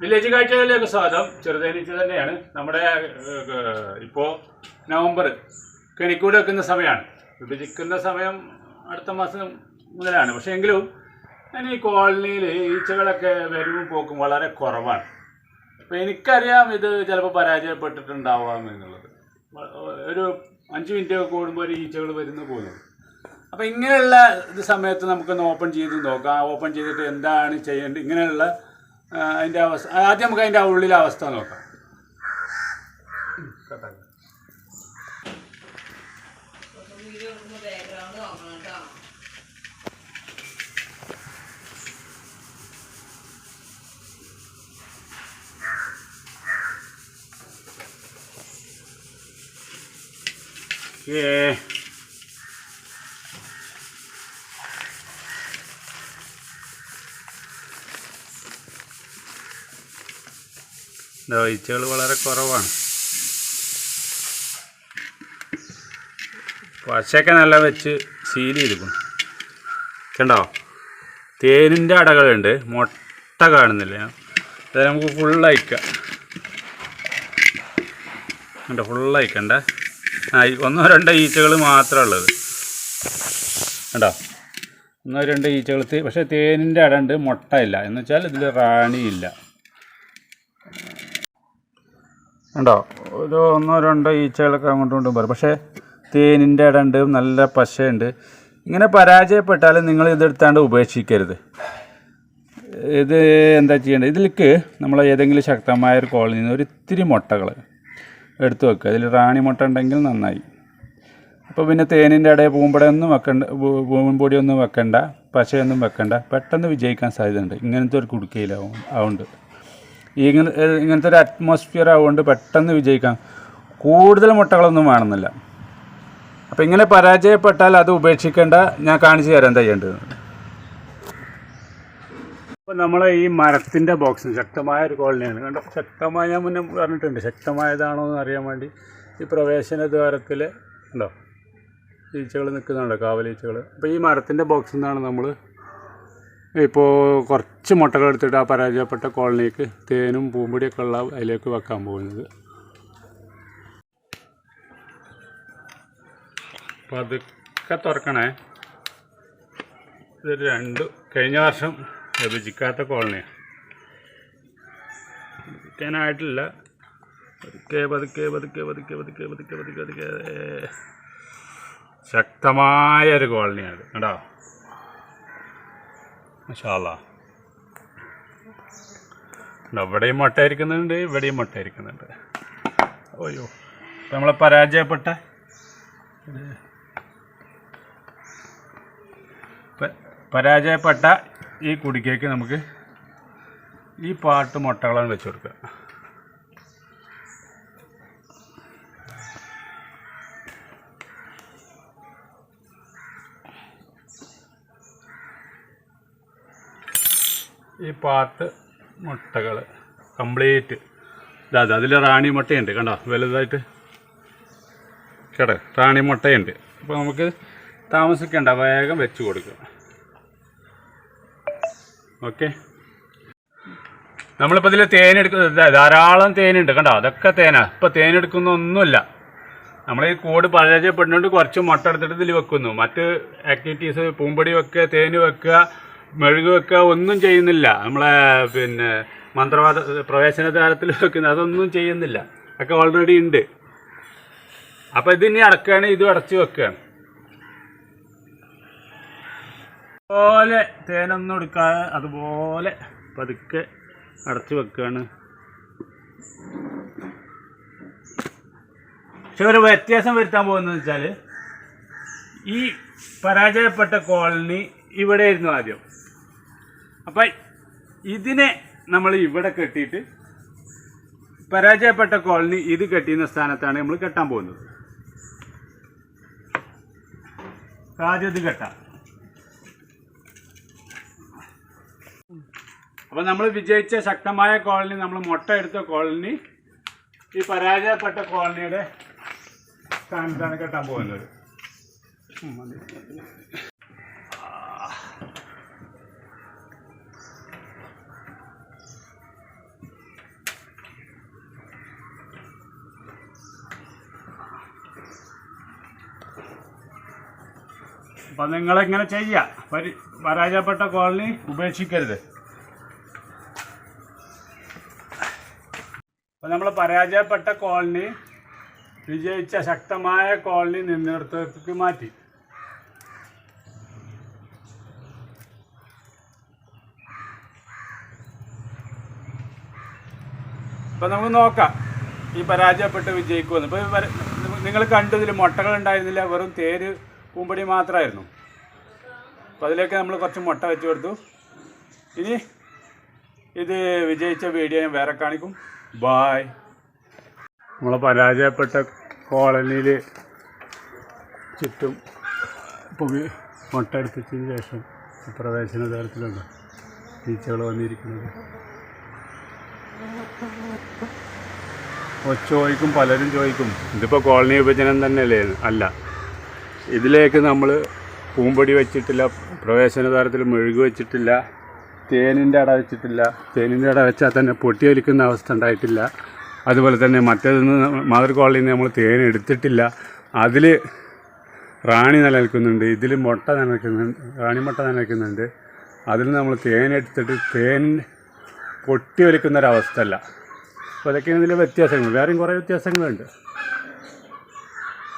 Village കാഴ്ചകളിലേക്ക് സ്വാഗതം ചെറുതേനീച്ച തന്നെയാണ്. നമ്മുടെ ഇപ്പോൾ ഇപ്പോ നവംബർ കെണിക്കൂട് വെക്കുന്ന സമയമാണ് വിഭജിക്കുന്ന സമയം അടുത്ത മാസം മുതലാണ്. പക്ഷേ എങ്കിലും ഇനി ഈ കോളനിയിൽ ഈച്ചകളൊക്കെ വരവും പോക്കും വളരെ കുറവാണ്. അപ്പോൾ എനിക്കറിയാം ഇത് ചിലപ്പോൾ പരാജയപ്പെട്ടിട്ടുണ്ടാവാം എന്നുള്ളത്. ഒരു അഞ്ച് മിനിറ്റ് കൂടുമ്പോൾ ഒരു ഈച്ചകൾ വരുന്നു പോകുന്നത് അപ്പോൾ ഇങ്ങനെയുള്ള ഇത് സമയത്ത് നമുക്കൊന്ന് ഓപ്പൺ ചെയ്ത് നോക്കാം. ഓപ്പൺ ചെയ്തിട്ട് എന്താണ് ചെയ്യേണ്ടത്? ഇങ്ങനെയുള്ള അതിന്റെ അവസ്ഥ. ആദ്യം നമുക്ക് അതിന്റെ ഉള്ളിലെ അവസ്ഥ നോക്കാം. ഉം, ഏ ഈച്ചകൾ വളരെ കുറവാണ്. പശയൊക്കെ നല്ല വെച്ച് സീൽ ചെയ്തിരിക്കും കണ്ടോ? തേനിന്റെ അടകളുണ്ട്. മുട്ട കാണുന്നില്ല. അത് നമുക്ക് ഫുള്ളയക്കാം കണ്ടോ? ഫുള്ളയക്കണ്ട ഒന്നോ രണ്ടോ ഈച്ചകൾ മാത്രമേ ഉള്ളത്. കണ്ടോ? ഒന്നോ രണ്ടോ ഈച്ചകൾ പക്ഷേ തേനിന്റെ അട ഉണ്ട് മുട്ട ഇല്ല. എന്ന് വെച്ചാൽ ഇതിൽ റാണിയില്ല. ഉണ്ടോ? ഒരു ഒന്നോ രണ്ടോ ഈച്ചകളൊക്കെ അങ്ങോട്ടും ഇങ്ങോട്ടും പറയും പക്ഷേ തേനിന്റെ ഇട ഉണ്ട് നല്ല പശയുണ്ട്. ഇങ്ങനെ പരാജയപ്പെട്ടാലും നിങ്ങൾ ഇതെടുത്താണ്ട് ഉപേക്ഷിക്കരുത്. ഇത് എന്താ ചെയ്യേണ്ടത്? ഇതിലേക്ക് നമ്മൾ ഏതെങ്കിലും ശക്തമായ ഒരു കോളനിയിൽ നിന്ന് ഒരു ഇത്തിരി മുട്ടകൾ എടുത്തു വെക്കുക. അതിൽ റാണി മുട്ട ഉണ്ടെങ്കിൽ നന്നായി. അപ്പോൾ പിന്നെ തേനിന്റെ ഇടയിൽ പൂമ്പടയൊന്നും വെക്കണ്ട പൂമ്പൊടിയൊന്നും വെക്കണ്ട പശയൊന്നും വെക്കണ്ട. പെട്ടെന്ന് വിജയിക്കാൻ സാധ്യതയുണ്ട്. ഇങ്ങനത്തെ ഒരു കുടുക്കയിലാവും അതുകൊണ്ട് ഇങ്ങനെ ഇങ്ങനത്തെ ഒരു അറ്റ്മോസ്ഫിയർ ആവുകൊണ്ട് പെട്ടെന്ന് വിജയിക്കാം. കൂടുതൽ മുട്ടകളൊന്നും വേണമെന്നില്ല. അപ്പോൾ ഇങ്ങനെ പരാജയപ്പെട്ടാൽ അത് ഉപേക്ഷിക്കേണ്ട ഞാൻ കാണിച്ചു തരാം തയ്യേണ്ടത് അപ്പോൾ നമ്മളെ ഈ മരത്തിന്റെ ബോക്സ് ശക്തമായ ഒരു കോളനിയാണ്. കണ്ടോ? ശക്തമായ ഞാൻ മുന്നേ പറഞ്ഞിട്ടുണ്ട്. ശക്തമായതാണോ എന്ന് അറിയാൻ വേണ്ടി ഈ പ്രവേശന ദ്വാരത്തിൽ ഉണ്ടോ ഈച്ചകൾ നിൽക്കുന്നുണ്ടോ? കാവലീച്ചകൾ അപ്പോൾ ഈ മരത്തിന്റെ ബോക്സിൽ നിന്നാണ് നമ്മൾ ഇപ്പോൾ കുറച്ച് മുട്ടകൾ എടുത്തിട്ട് ആ പരാജയപ്പെട്ട കോളനിക്ക് തേനും പൂമ്പൊടിയൊക്കെ ഉള്ള അതിലേക്ക് വെക്കാൻ പോകുന്നത്. പതുക്കെ തുറക്കണേ. ഇത് രണ്ട് കഴിഞ്ഞ വർഷം ലഭിക്കാത്ത കോളനിയാണ് ലഭിക്കാനായിട്ടില്ല പതുക്കെ പതുക്കെ പതുക്കെ പതുക്കെ പതുക്കെ പതുക്കെ പതുക്കെ പതുക്കെ ശക്തമായ ഒരു കോളനിയാണ് കേട്ടോ മഷാല ഇവിടെയും മുട്ട ഇരിക്കുന്നുണ്ട് ഇവിടെയും മുട്ട ഇരിക്കുന്നുണ്ട് അയ്യോ നമ്മളെ പരാജയപ്പെട്ട പരാജയപ്പെട്ട ഈ കുടിക്കേക്ക് നമുക്ക് ഈ പാട്ട് മുട്ടകളാണ് വെച്ച് കൊടുക്കുക. ഈ പാട്ട് മുട്ടകൾ കംപ്ലീറ്റ്. ഇതാ അതിൽ റാണി മുട്ടയുണ്ട് കണ്ടോ? വലുതായിട്ട്. കേട റാണി മുട്ടയുണ്ട്. അപ്പോൾ നമുക്ക് താമസിക്കണ്ട വേഗം വെച്ച് കൊടുക്കുക ഓക്കെ. നമ്മളിപ്പോൾ ഇതിൽ തേനെടുക്കുന്ന ധാരാളം തേനുണ്ട് കണ്ടോ? അതൊക്കെ തേനാ. ഇപ്പോൾ തേനെടുക്കുന്ന ഒന്നുമില്ല നമ്മൾ ഈ കൂട് പരാജയപ്പെടുന്നുണ്ട് കുറച്ച് മുട്ട എടുത്തിട്ട് ഇതിൽ വെക്കുന്നു. മറ്റ് ആക്ടിവിറ്റീസ് പൂമ്പൊടി വെക്കുക തേന് വെക്കുക മെഴുക് വെക്കുക ഒന്നും ചെയ്യുന്നില്ല. നമ്മളെ പിന്നെ മന്ത്രവാദ പ്രവേശന ദ്വാരത്തിൽ വെക്കുന്ന അതൊന്നും ചെയ്യുന്നില്ല. ഒക്കെ ഓൾറെഡി ഉണ്ട്. അപ്പോൾ ഇതിനി അടക്കുകയാണ് ഇതും അടച്ച് വെക്കുകയാണ് അതുപോലെ തേനൊന്നും എടുക്കാതെ അതുപോലെ പതുക്കെ അടച്ച് വെക്കുകയാണ് പക്ഷെ ഒരു വ്യത്യാസം വരുത്താൻ പോകുന്നത് വെച്ചാൽ ഈ പരാജയപ്പെട്ട കോളനി ഇവിടെ ആയിരുന്നു ആദ്യം. അപ്പം ഇതിനെ നമ്മൾ ഇവിടെ കെട്ടിയിട്ട് പരാജയപ്പെട്ട കോളനി ഇത് കെട്ടിയുന്ന സ്ഥാനത്താണ് നമ്മൾ കെട്ടാൻ പോകുന്നത്. ആദ്യം ഇത് കെട്ടാം. അപ്പോൾ നമ്മൾ വിജയിച്ച ശക്തമായ കോളനി നമ്മൾ മുട്ട എടുത്ത കോളനി ഈ പരാജയപ്പെട്ട കോളനിയുടെ സ്ഥാനത്താണ് കെട്ടാൻ പോകുന്നത്. അപ്പം നിങ്ങളെങ്ങനെ ചെയ്യുക പരി പരാജയപ്പെട്ട കോളനി ഉപേക്ഷിക്കരുത്. അപ്പം നമ്മൾ പരാജയപ്പെട്ട കോളനി വിജയിച്ച ശക്തമായ കോളനി നിന്നിടത്തേക്ക് മാറ്റി. അപ്പം നമുക്ക് നോക്കാം. ഈ പരാജയപ്പെട്ട് വിജയിക്കുമെന്ന്. ഇപ്പോൾ നിങ്ങൾ കണ്ടതിൽ മുട്ടകൾ ഉണ്ടായിരുന്നില്ല. വെറും തേര് പൂമ്പടി മാത്രമായിരുന്നു അപ്പോൾ അതിലേക്ക് നമ്മൾ കുറച്ച് മുട്ട വെച്ച് കൊടുത്തു. ഇനി ഇത് വിജയിച്ച വീഡിയോ ഞാൻ വേറെ കാണിക്കും. ബായ് നമ്മൾ പരാജയപ്പെട്ട കോളനിയിൽ ചുറ്റും പുകി മുട്ട എടുപ്പിച്ചതിന് ശേഷം പ്രവേശന തരത്തിലുണ്ട് ടീച്ചകൾ വന്നിരിക്കുന്നത്. ചോദിക്കും പലരും ചോദിക്കും ഇതിപ്പോൾ കോളനി വിഭജനം തന്നെയല്ലേ? അല്ല. ഇതിലേക്ക് നമ്മൾ പൂമ്പൊടി വെച്ചിട്ടില്ല പ്രവേശന തരത്തിൽ മെഴുകു വെച്ചിട്ടില്ല തേനിന്റെ അട വെച്ചിട്ടില്ല. തേനിന്റെ അട വെച്ചാൽ തന്നെ പൊട്ടിയൊലിക്കുന്ന അവസ്ഥ ഉണ്ടായിട്ടില്ല. അതുപോലെ തന്നെ മറ്റേതിൽ നിന്ന് മാതൃ കോളനിയിൽ നിന്ന് നമ്മൾ തേൻ എടുത്തിട്ടില്ല. അതിൽ റാണി നിലനിൽക്കുന്നുണ്ട്. ഇതിൽ മുട്ട നിലനിൽക്കുന്നുണ്ട്. റാണി മുട്ട നിലനിൽക്കുന്നുണ്ട്. അതിൽ നമ്മൾ തേൻ എടുത്തിട്ട് തേൻ പൊട്ടിയൊലിക്കുന്ന ഒലിക്കുന്നൊരവസ്ഥ അല്ല അപ്പോൾ അതൊക്കെയാണ് ഇതിലെ വ്യത്യാസങ്ങൾ. വേറെയും കുറേ വ്യത്യാസങ്ങളുണ്ട്.